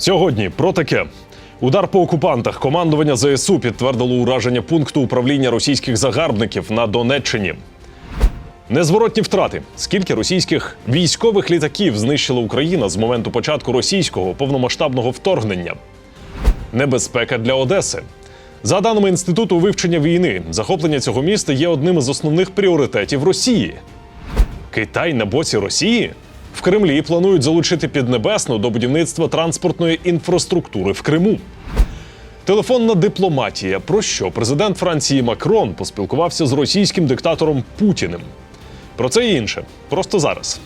Сьогодні про таке. Удар по окупантах командування ЗСУ підтвердило ураження пункту управління російських загарбників на Донеччині. Незворотні втрати. Скільки російських військових літаків знищила Україна з моменту початку російського повномасштабного вторгнення? Небезпека для Одеси. За даними інституту вивчення війни, захоплення цього міста є одним із основних пріоритетів Росії. Китай на боці Росії? В Кремлі планують залучити Піднебесну до будівництва транспортної інфраструктури в Криму. Телефонна дипломатія. Про що президент Франції Макрон поспілкувався з російським диктатором Путіним. Про це і інше. Просто зараз.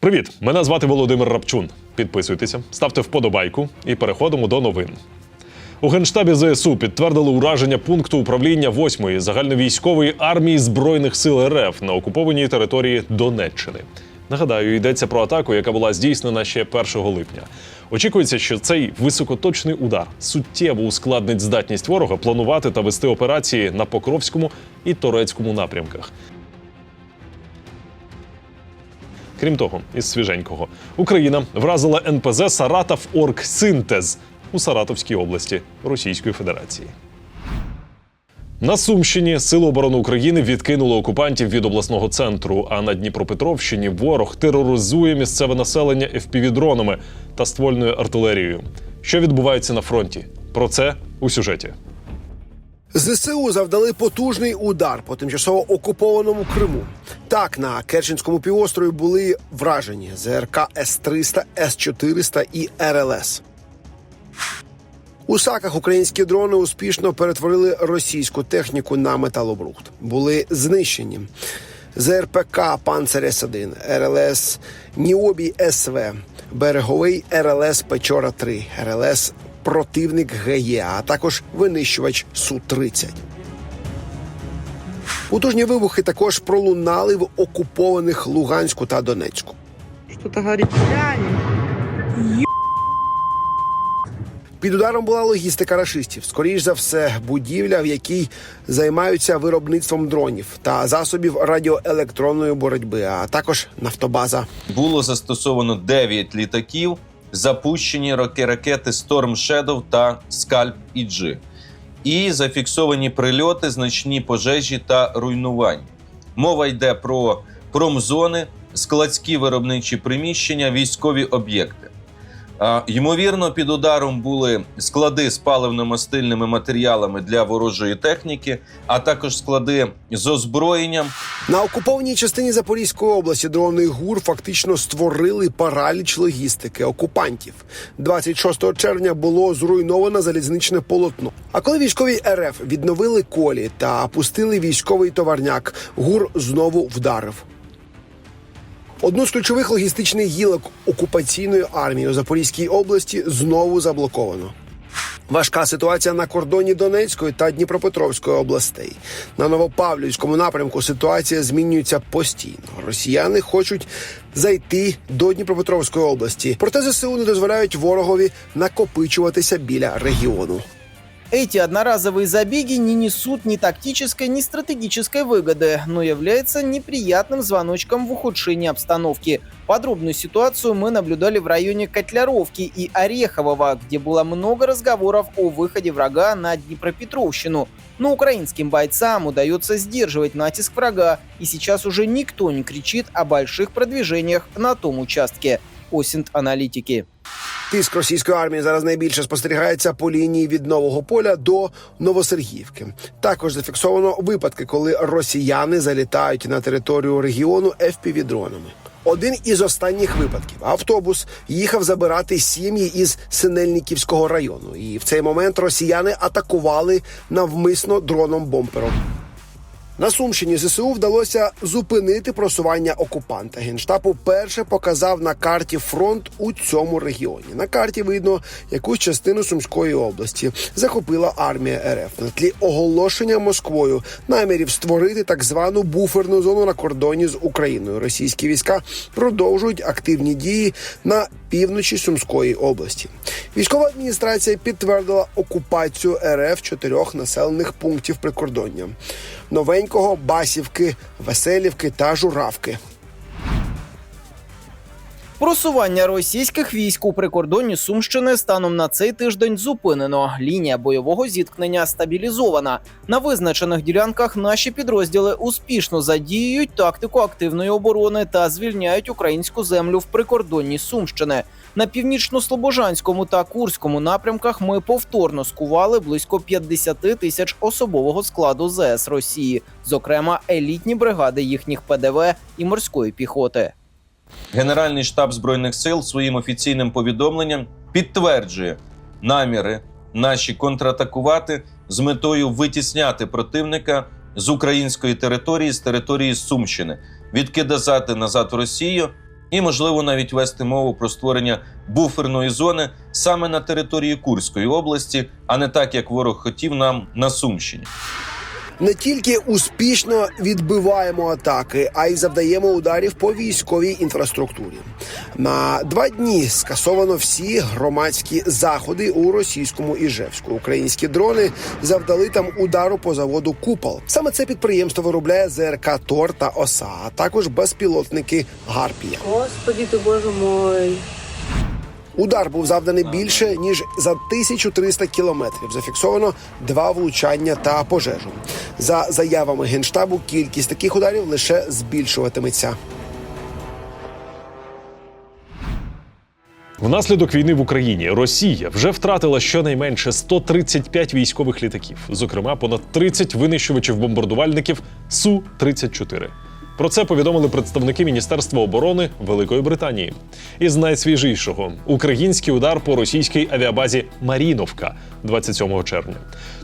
Привіт! Мене звати Володимир Рапчун. Підписуйтеся, ставте вподобайку і переходимо до новин. У генштабі ЗСУ підтвердили ураження пункту управління 8-ї загальновійськової армії збройних сил РФ на окупованій території Донеччини. Нагадаю, йдеться про атаку, яка була здійснена ще 1 липня. Очікується, що цей високоточний удар суттєво ускладнить здатність ворога планувати та вести операції на Покровському і Торецькому напрямках. Крім того, із свіженького Україна вразила НПЗ Саратов Оргсинтез у Саратовській області Російської Федерації. На Сумщині Сили оборони України відкинули окупантів від обласного центру. А на Дніпропетровщині ворог тероризує місцеве населення FPV-дронами та ствольною артилерією. Що відбувається на фронті? Про це у сюжеті. ЗСУ завдали потужний удар по тимчасово окупованому Криму. Так на Керченському півострові були вражені ЗРК С-300, С-400 і РЛС. У саках українські дрони успішно перетворили російську техніку на металобрухт. Були знищені ЗРПК Панцер С-1, РЛС Ніобій СВ, береговий РЛС Печора 3, РЛС Противник ГЕ, а також винищувач Су-30. Потужні вибухи також пролунали в окупованих Луганську та Донецьку. Что-то горит. Глянь. Під ударом була логістика рашистів. Скоріш за все, будівля, в якій займаються виробництвом дронів та засобів радіоелектронної боротьби, а також нафтобаза. було застосовано 9 літаків, запущені ракети Storm Shadow та Scalp EG. І зафіксовані прильоти, значні пожежі та руйнування. Мова йде про промзони, складські виробничі приміщення, військові об'єкти. Ймовірно, під ударом були склади з паливно-мастильними матеріалами для ворожої техніки, а також склади з озброєнням, На окупованій частині Запорізької області дрони ГУР фактично створили параліч логістики окупантів. 26 червня було зруйновано залізничне полотно. А коли військові РФ відновили колі та пустили військовий товарняк, ГУР знову вдарив. Одну з ключових логістичних гілок окупаційної армії у Запорізькій області знову заблоковано. Важка ситуація на кордоні Донецької та Дніпропетровської областей. На Новопавлівському напрямку ситуація змінюється постійно. Росіяни хочуть зайти до Дніпропетровської області, проте ЗСУ не дозволяють ворогові накопичуватися біля регіону. Эти одноразовые забеги не несут ни тактической, ни стратегической выгоды, но являются неприятным звоночком в ухудшении обстановки. Подробную ситуацию мы наблюдали в районе Котляровки и Орехового, где было много разговоров о выходе врага на Днепропетровщину. Но украинским бойцам удается сдерживать натиск врага, и сейчас уже никто не кричит о больших продвижениях на том участке. Осинт аналитики. Тиск російської армії зараз найбільше спостерігається по лінії від нового поля до Новосергіївки. Також зафіксовано випадки, коли росіяни залітають на територію регіону FPV-дронами. Один із останніх випадків автобус їхав забирати сім'ї із Синельниківського району, і в цей момент росіяни атакували навмисно дроном бомпером. На Сумщині ЗСУ вдалося зупинити просування окупанта. Генштаб уперше показав на карті фронт у цьому регіоні. На карті видно якусь частину Сумської області. Захопила армія РФ на тлі оголошення Москвою намірів створити так звану буферну зону на кордоні з Україною. Російські війська продовжують активні дії на півночі Сумської області. Військова адміністрація підтвердила окупацію РФ чотирьох населених пунктів прикордоння. Новенького, Басівки, Веселівки та Журавки. Просування російських військ у прикордонні Сумщини станом на цей тиждень зупинено. Лінія бойового зіткнення стабілізована. На визначених ділянках наші підрозділи успішно задіюють тактику активної оборони та звільняють українську землю в прикордонні Сумщини. На північно-слобожанському та Курському напрямках ми повторно скували близько 50 тисяч особового складу ЗС Росії, зокрема елітні бригади їхніх ПДВ і морської піхоти. Генеральний штаб збройних сил своїм офіційним повідомленням підтверджує наміри наші контратакувати з метою витісняти противника з української території, з території Сумщини, відкидати назад в Росію і, можливо, навіть вести мову про створення буферної зони саме на території Курської області, а не так, як ворог хотів нам на Сумщині. Не тільки успішно відбиваємо атаки, а й завдаємо ударів по військовій інфраструктурі. На два дні скасовано всі громадські заходи у російському Іжевську. Українські дрони завдали там удару по заводу Купол. Саме це підприємство виробляє ЗРК Тор та ОСА, а також безпілотники Гарпія. Господи ты, боже мой. Удар був завданий більше ніж за 1300 кілометрів. Зафіксовано два влучання та пожежу. За заявами генштабу, кількість таких ударів лише збільшуватиметься. Внаслідок війни в Україні Росія вже втратила щонайменше 135 військових літаків, зокрема понад 30 винищувачів бомбардувальників су 34 Про це повідомили представники Міністерства оборони Великої Британії. Із найсвіжішого український удар по російській авіабазі Маріновка 27 червня.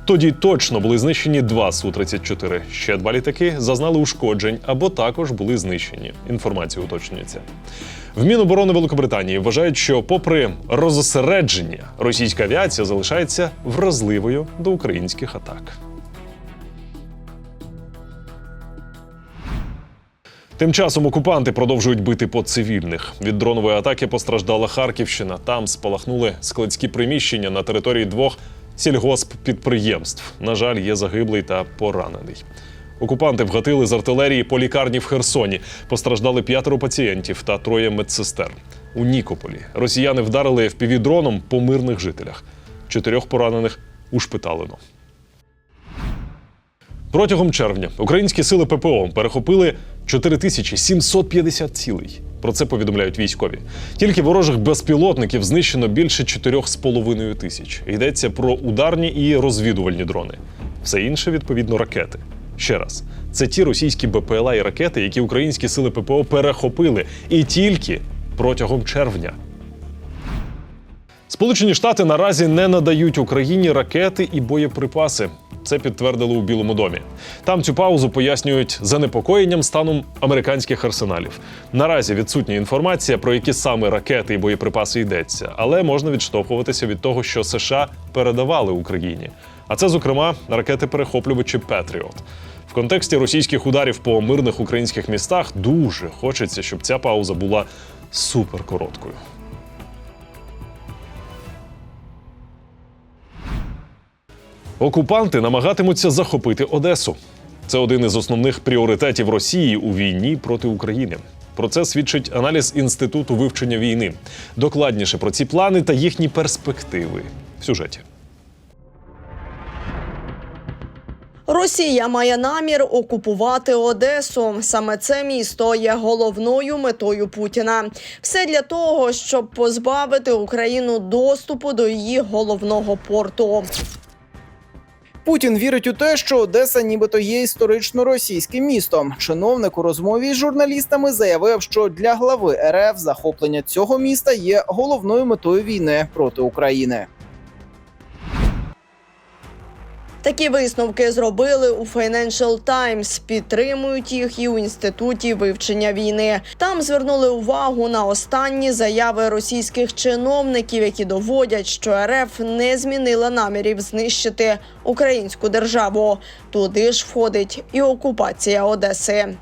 Тоді точно були знищені два су 34 Ще два літаки зазнали ушкоджень або також були знищені. Інформація уточнюється. В Міноборони Великобританії вважають, що, попри розосередження, російська авіація залишається вразливою до українських атак. Тим часом окупанти продовжують бити по цивільних. Від дронової атаки постраждала Харківщина. Там спалахнули складські приміщення на території двох сільгосп-підприємств. На жаль, є загиблий та поранений. Окупанти вгатили з артилерії по лікарні в Херсоні. Постраждали п'ятеро пацієнтів та троє медсестер. У Нікополі росіяни вдарили впівдроном по мирних жителях. Чотирьох поранених ушпиталено. Протягом червня українські сили ППО перехопили 4750 цілей. Про це повідомляють військові. Тільки ворожих безпілотників знищено більше 4,5 тисяч. Йдеться про ударні і розвідувальні дрони. Все інше, відповідно, ракети. Ще раз, це ті російські БПЛА і ракети, які українські сили ППО перехопили, і тільки протягом червня. Сполучені Штати наразі не надають Україні ракети і боєприпаси. Це підтвердили у Білому домі. Там цю паузу пояснюють занепокоєнням станом американських арсеналів. Наразі відсутня інформація про які саме ракети і боєприпаси йдеться, але можна відштовхуватися від того, що США передавали Україні. А це, зокрема, ракети-перехоплювачі Петріот. В контексті російських ударів по мирних українських містах дуже хочеться, щоб ця пауза була суперкороткою. Окупанти намагатимуться захопити Одесу. Це один із основних пріоритетів Росії у війні проти України. Про це свідчить аналіз інституту вивчення війни. Докладніше про ці плани та їхні перспективи в сюжеті. Росія має намір окупувати Одесу. Саме це місто є головною метою Путіна. Все для того, щоб позбавити Україну доступу до її головного порту. Путін вірить у те, що Одеса нібито є історично російським містом. Чиновник у розмові з журналістами заявив, що для глави РФ захоплення цього міста є головною метою війни проти України. Такі висновки зробили у Financial Times, підтримують їх і у інституті вивчення війни. Там звернули увагу на останні заяви російських чиновників, які доводять, що РФ не змінила намірів знищити українську державу. Туди ж входить і окупація Одеси.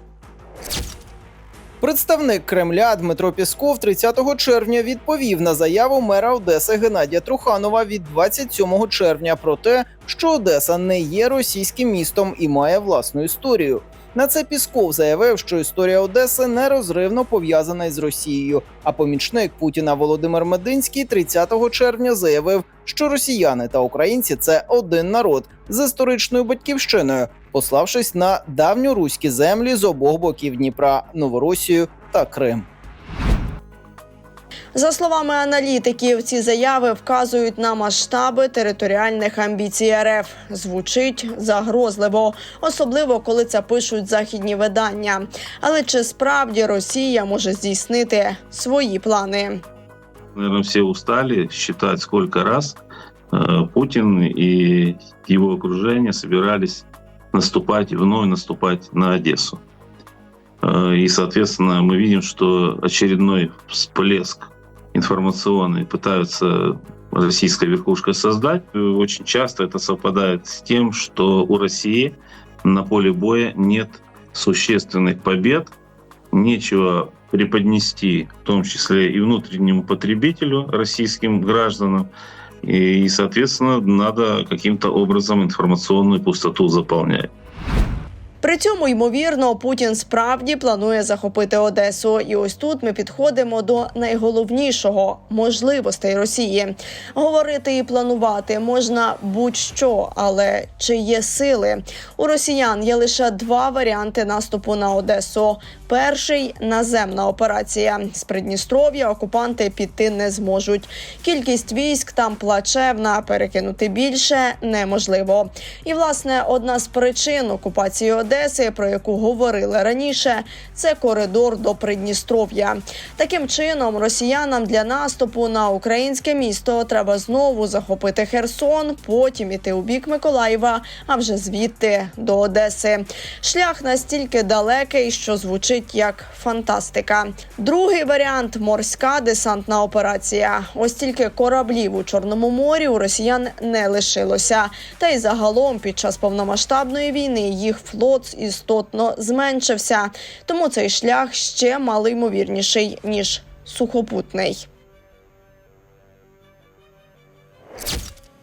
Представник Кремля Дмитро Пісков 30 червня відповів на заяву мера Одеси Геннадія Труханова від 27 червня про те, що Одеса не є російським містом і має власну історію. На це Пісков заявив, що історія Одеси нерозривно пов'язана із Росією. А помічник Путіна Володимир Мединський 30 червня заявив, що росіяни та українці це один народ з історичною батьківщиною, пославшись на давньоруські землі з обох боків Дніпра, Новоросію та Крим. За словами аналітиків, ці заяви вказують на масштаби територіальних амбіцій РФ. Звучить загрозливо, особливо коли це пишуть західні видання. Але чи справді Росія може здійснити свої плани? Наверное, все устали считать, сколько раз э, Путин и его окружение собирались наступать, вновь наступать на Одессу. Э, И, соответственно, мы видим, что очередной всплеск информационный пытаются российская верхушка создать. Э, Очень часто это совпадает с тем, что у России на поле боя нет существенных побед, нечего преподнести, в том числе и внутреннему потребителю, российским гражданам, и, соответственно, надо каким-то образом информационную пустоту заполнять. При цьому, ймовірно, Путін справді планує захопити Одесу. І ось тут ми підходимо до найголовнішого можливостей Росії. Говорити і планувати можна будь-що, але чи є сили? У росіян є лише два варіанти наступу на Одесу. Перший наземна операція з Придністров'я окупанти піти не зможуть. Кількість військ там плачевна, перекинути більше неможливо. І власне одна з причин окупації Одеси, про яку говорили раніше, це коридор до Придністров'я. Таким чином, росіянам для наступу на українське місто треба знову захопити Херсон, потім іти у бік Миколаєва, а вже звідти до Одеси. Шлях настільки далекий, що звучить як фантастика. Другий варіант морська десантна операція. Ось тільки кораблів у Чорному морі у росіян не лишилося. Та й загалом під час повномасштабної війни їх флот істотно зменшився. Тому цей шлях ще малоймовірніший ніж сухопутний.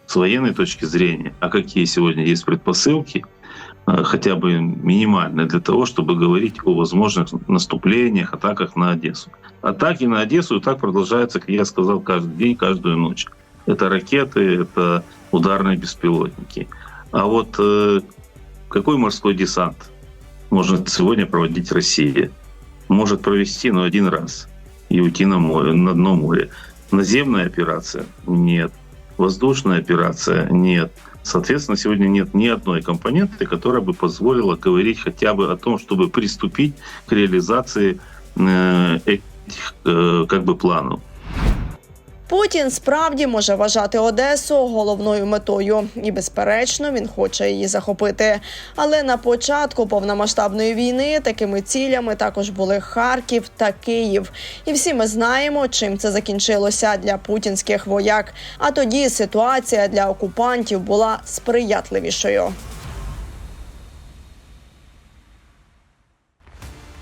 С военной точки зрения, а какие сегодня есть предпосылки, хотя бы минимальные для того, чтобы говорить о возможных наступлениях, атаках на Одессу. Атаки на Одессу и так продолжаются, как я сказал, каждый день, каждую ночь. Это ракеты, это ударные беспилотники. А вот э, какой морской десант может сегодня проводить Россия? Может провести, но один раз и уйти на море, на дно моря. Наземная операция? Нет. Воздушная операция? Нет. Соответственно, сегодня нет ни одной компоненты, которая бы позволила говорить хотя бы о том, чтобы приступить к реализации э, этих э, как бы планов. Путін справді може вважати Одесу головною метою, і безперечно він хоче її захопити. Але на початку повномасштабної війни такими цілями також були Харків та Київ. І всі ми знаємо, чим це закінчилося для путінських вояк. А тоді ситуація для окупантів була сприятливішою.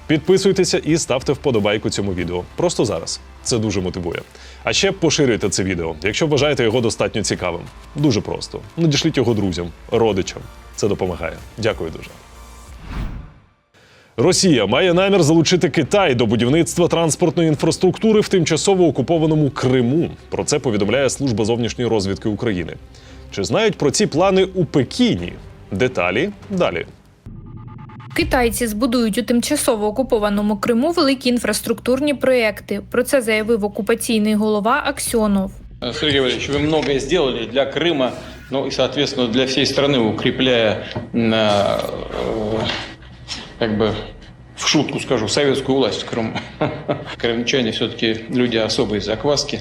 Підписуйтеся і ставте вподобайку цьому відео. Просто зараз. Це дуже мотивує. А ще поширюйте це відео, якщо вважаєте його достатньо цікавим. Дуже просто. Надішліть його друзям, родичам. Це допомагає. Дякую дуже. Росія має намір залучити Китай до будівництва транспортної інфраструктури в тимчасово окупованому Криму. Про це повідомляє служба зовнішньої розвідки України. Чи знають про ці плани у Пекіні? Деталі далі. Китайці збудують у тимчасово окупованому Криму великі інфраструктурні проекти. Про це заявив окупаційний голова Аксьонов. Сергей Григорьевич, вы многое сделали для Крыма, ну и, соответственно, для всей страны, укрепляя, м, э, как бы, в шутку скажу, советскую власть в Крыму. Крымчане все-таки люди особой закваски.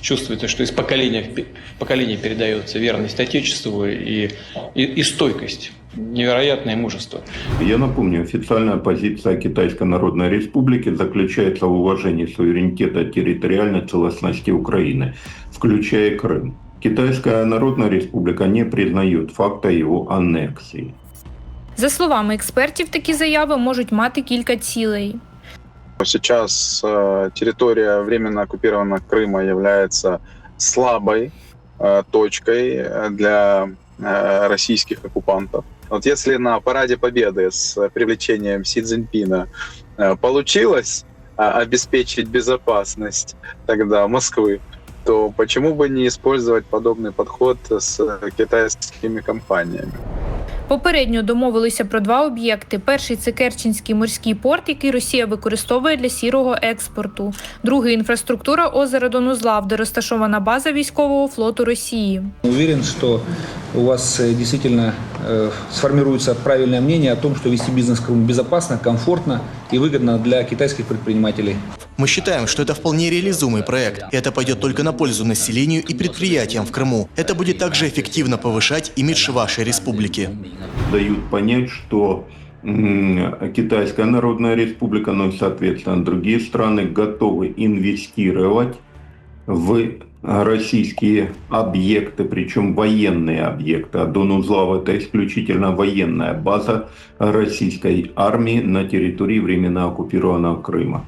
Чувствуется, что из поколения в пе- поколение передается верность Отечеству и, и, и стойкость, невероятное мужество. Я напомню, официальная позиция Китайской Народной Республики заключается в уважении суверенитета территориальной целостности Украины, включая Крым. Китайская Народная Республика не признает факта его аннексии. За словами експертів, такі заяви можуть мати кілька цілей. Сейчас э, территория временно оккупированного Крыма является слабой э, точкой э, для российских оккупантов. Вот если на параде Победы с привлечением Си Цзиньпина получилось а, обеспечить безопасность тогда Москвы, то почему бы не использовать подобный подход с китайскими компаниями? Попередньо домовилися про два об'єкти: перший це Керченський морський порт, який Росія використовує для сірого експорту. Другий інфраструктура озера Донузлав, де розташована база військового флоту Росії. Уверен, что у вас э, действительно э, сформируется правильное мнение о том, что вести бизнес в Крыму безопасно, комфортно и выгодно для китайских предпринимателей. Мы считаем, что это вполне реализуемый проект, это пойдет только на пользу населению и предприятиям в Крыму. Это будет также эффективно повышать имидж вашей республики. Дают понять, что Китайская Народная Республика, ну и, соответственно, другие страны готовы инвестировать в российские объекты, причем военные объекты. А Донузлав – это исключительно военная база российской армии на территории временно оккупированного Крыма.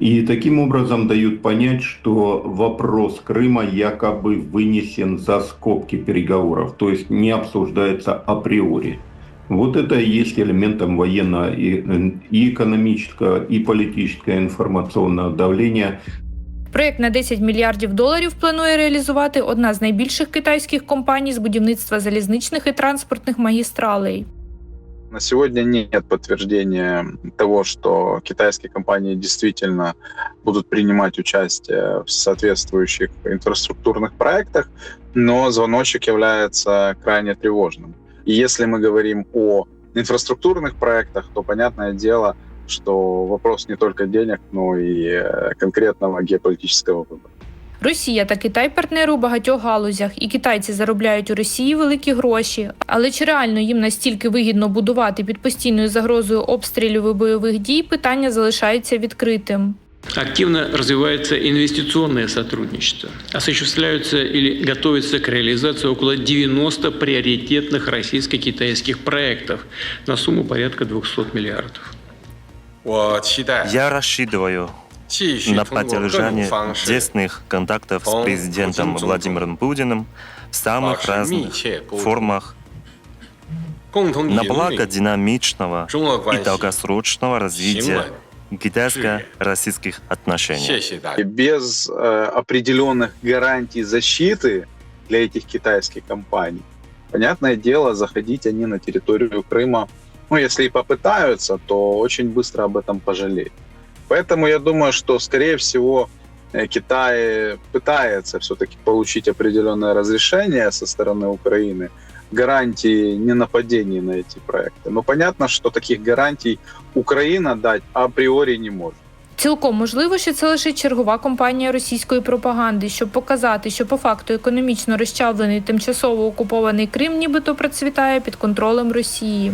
И таким образом дают понять, что вопрос Крыма якобы вынесен за скобки переговоров, то есть не обсуждается априори. Вот это и есть элементом военного и, и экономического, и политического информационного давления Проєкт на 10 мільярдів доларів планує реалізувати одна з найбільших китайських компаній з будівництва залізничних і транспортних магістралей. На сегодня нет подтверждения того, что китайские компании действительно будут принимать участие в соответствующих инфраструктурных проектах, но звоночек является крайне тревожным. И если мы говорим о инфраструктурных проектах, то понятное дело, что вопрос не только денег, но и э, конкретного геополитического выбора. Росія та Китай партнери у багатьох галузях, і китайці заробляють у Росії великі гроші. Але чи реально їм настільки вигідно будувати під постійною загрозою обстрілів і бойових дій, питання залишається відкритим. Активно развивается инвестиционное сотрудничество. Осуществляются или готовятся к реализации около 90 приоритетных российско-китайских проектов на сумму порядка 200 миллиардов. Я рассчитываю на поддержание тесных контактов с президентом Владимиром Путиным в самых разных формах. На благо динамичного и долгосрочного развития китайско-российских отношений. И без э, определенных гарантий защиты для этих китайских компаний, понятное дело, заходить они на территорию Крыма, ну, если и попытаются, то очень быстро об этом пожалеют. Поэтому я думаю, что, скорее всего, э, Китай пытается все-таки получить определенное разрешение со стороны Украины, гарантии ненападений на эти проекты. Но понятно, что таких гарантий Украина дать априори не может. Цілком можливо, що це лише чергова кампанія російської пропаганди, щоб показати, що по факту економічно розчавлений тимчасово окупований Крим нібито процвітає під контролем Росії.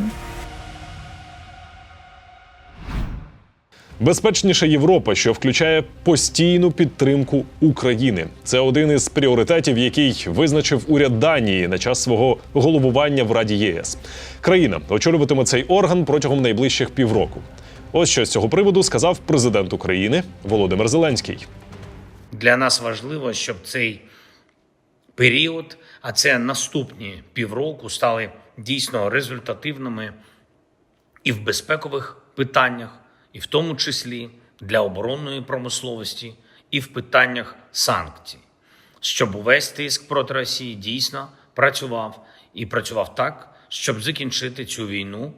Безпечніша Європа, що включає постійну підтримку України. Це один із пріоритетів, який визначив уряд Данії на час свого головування в Раді ЄС. Країна очолюватиме цей орган протягом найближчих півроку. Ось що з цього приводу сказав президент України Володимир Зеленський. Для нас важливо, щоб цей період, а це наступні півроку, стали дійсно результативними і в безпекових питаннях, і в тому числі для оборонної промисловості, і в питаннях санкцій, щоб увесь тиск проти Росії дійсно працював і працював так, щоб закінчити цю війну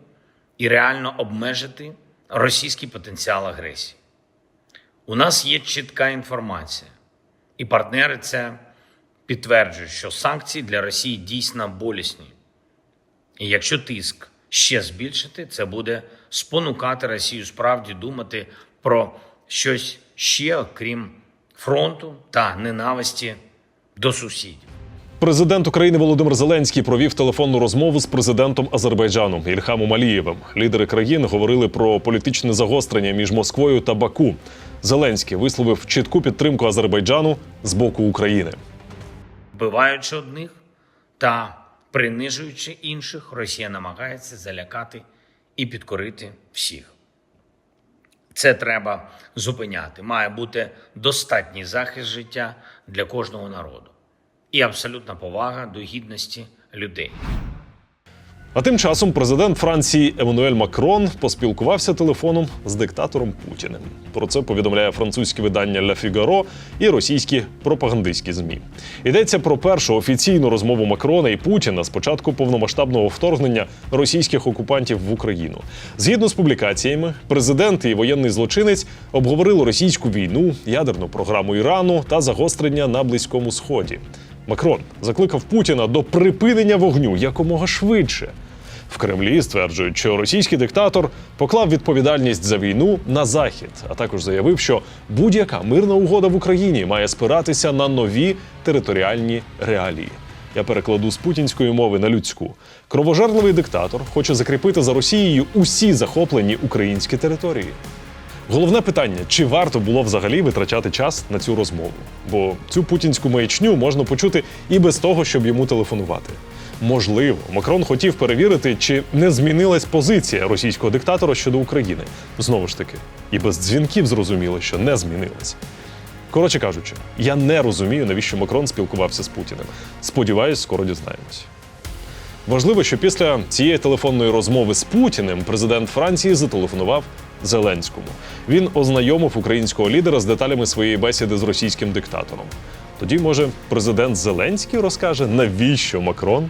і реально обмежити російський потенціал агресії. У нас є чітка інформація, і партнери це підтверджують, що санкції для Росії дійсно болісні. І якщо тиск ще збільшити, це буде спонукати Росію справді думати про щось ще, окрім фронту та ненависті до сусідів. Президент України Володимир Зеленський провів телефонну розмову з президентом Азербайджану Ільхамом Алієвим. Лідери країн говорили про політичне загострення між Москвою та Баку. Зеленський висловив чітку підтримку Азербайджану з боку України. Вбиваючи одних та принижуючи інших, Росія намагається залякати і підкорити всіх. Це треба зупиняти. Має бути достатній захист життя для кожного народу і абсолютна повага до гідності людей. А тим часом президент Франції Еммануель Макрон поспілкувався телефоном з диктатором Путіним. Про це повідомляє французьке видання «Ля Фігаро» і російські пропагандистські змі. Йдеться про першу офіційну розмову Макрона і Путіна з початку повномасштабного вторгнення російських окупантів в Україну. Згідно з публікаціями, президент і воєнний злочинець обговорили російську війну, ядерну програму Ірану та загострення на Близькому Сході. Макрон закликав Путіна до припинення вогню якомога швидше. В Кремлі стверджують, що російський диктатор поклав відповідальність за війну на захід, а також заявив, що будь-яка мирна угода в Україні має спиратися на нові територіальні реалії. Я перекладу з путінської мови на людську. Кровожерливий диктатор хоче закріпити за Росією усі захоплені українські території. Головне питання: чи варто було взагалі витрачати час на цю розмову? Бо цю путінську маячню можна почути і без того, щоб йому телефонувати. Можливо, Макрон хотів перевірити, чи не змінилась позиція російського диктатора щодо України. Знову ж таки, і без дзвінків зрозуміло, що не змінилась. Коротше кажучи, я не розумію, навіщо Макрон спілкувався з Путіним. Сподіваюсь, скоро дізнаємось. Важливо, що після цієї телефонної розмови з Путіним президент Франції зателефонував Зеленському. Він ознайомив українського лідера з деталями своєї бесіди з російським диктатором. Тоді, може, президент Зеленський розкаже, навіщо Макрон